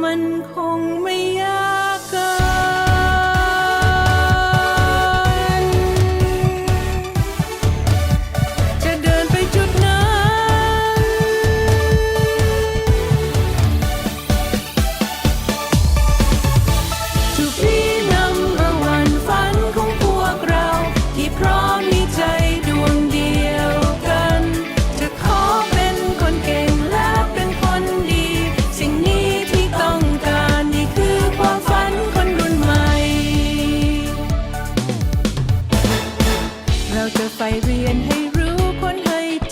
มันคงไม่ยากเกิน จะเดินไปจุดนั้น To be number one ฝันของพวกเรา ที่พร้อมมีใจดวงเดียว จะไฟเรียนให้รู้คนให้เจอ